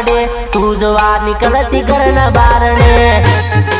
આવડે તું જવા નીકળતી ઘરના બારણે.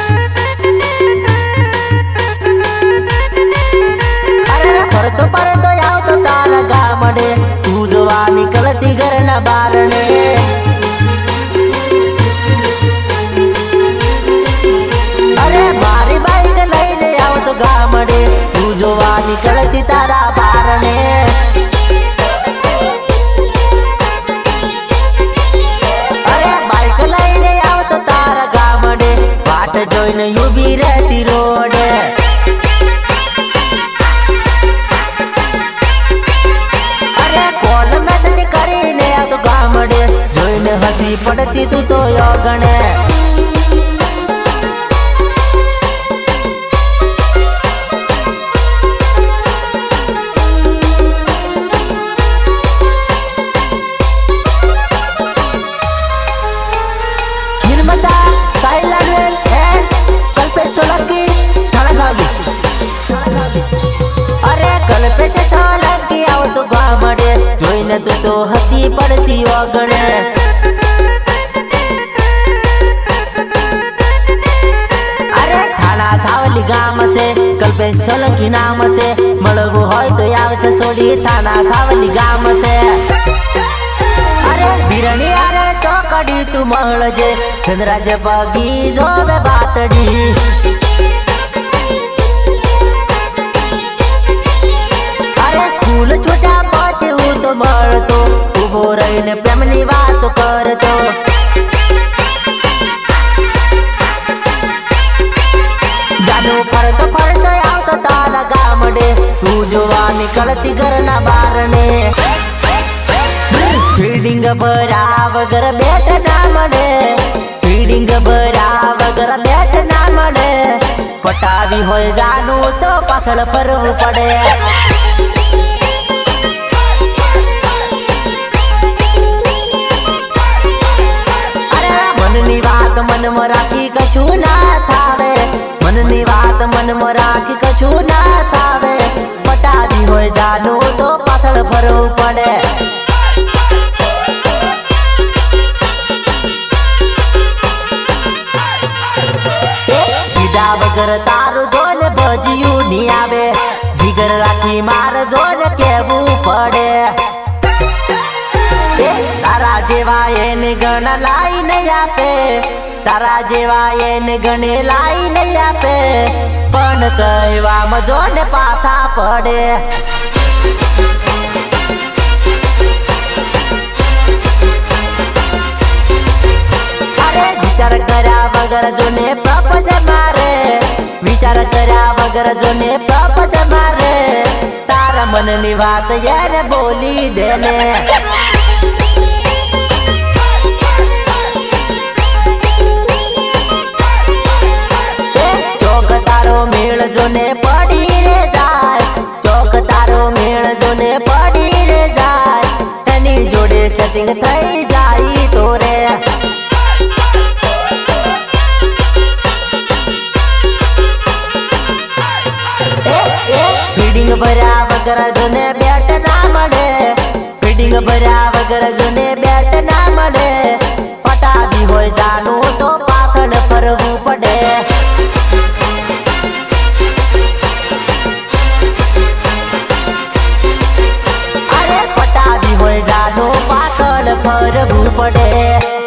સોલંકી તો ગામડે જોઈને તું તો હસી પડતી ઓગણે. આવશે થાના સાવલી ગામ છે. અરે બિરણી અરે ચોકડી તું મળજે. ધનરાજ બગી જોવે બાટડી. અરે સ્કૂલ છોટા પછી હું તો મળતો. ઊભો રહીને પ્રેમની વાતો કરતો. જાદુ ફરતો ગામડે તું જોવા નીકળતી ઘરના બારણે ફિલ્ડિંગ ભરા વગર બેટ ના મળે. ફિલ્ડિંગ ભરા વગર બેટ ના મળે. પટાવી હોય જાનું તો પાછળ ફરવું પડે. મનમાં રાખી કશું ના થાવે. મનની વાત મનમાં રાખી કશું ના કીધા તારું ઢોલ ભજ્યું નહીં આવે. જીગર રાખી માર ઢોલ કેવું પડે. તારા જેવા એને ગણ લાઈ નહીં આપે. તારા જેવા એને ગણે લાઈ નહીં આપે. પણ કહેવામાં જોને પાછા પડે. કર્યા વગર જોને પ્રપંચ મારે, તારા મનની વાત યાર બોલી દે ને ચોક તારો મેળ જોને પડી રે ચોક તારો મેળ જોને પડી રે એની જોડે સેટિંગ થઈ જાય તો રે ફીડિંગ ભર્યા વગર જોને બેટ ના મળે. ફીડિંગ ભર્યા વગર જોને બેટ ના મળે. પટાવી હોય જાનું તો પાછળ ફરવું પડે. અરે પટાવી હોય જાનું પાછળ ફરવું પડે.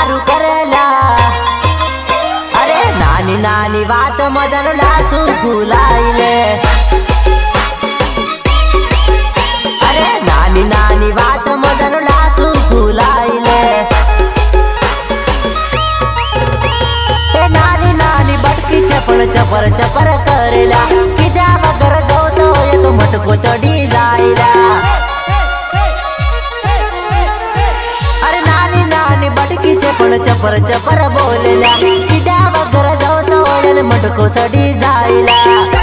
दारू करला. अरे नानी नानी वात मदनला सुरू अरे नानी नानी वात मदनला सुरू हे नानी नानी बटकी चपळ चपर चपर करेला किद्या मगर जाऊ तो मटको चढी पण चपर चपर बोलल्या. किद्या वगर जाऊ तो मटको सडी जायला.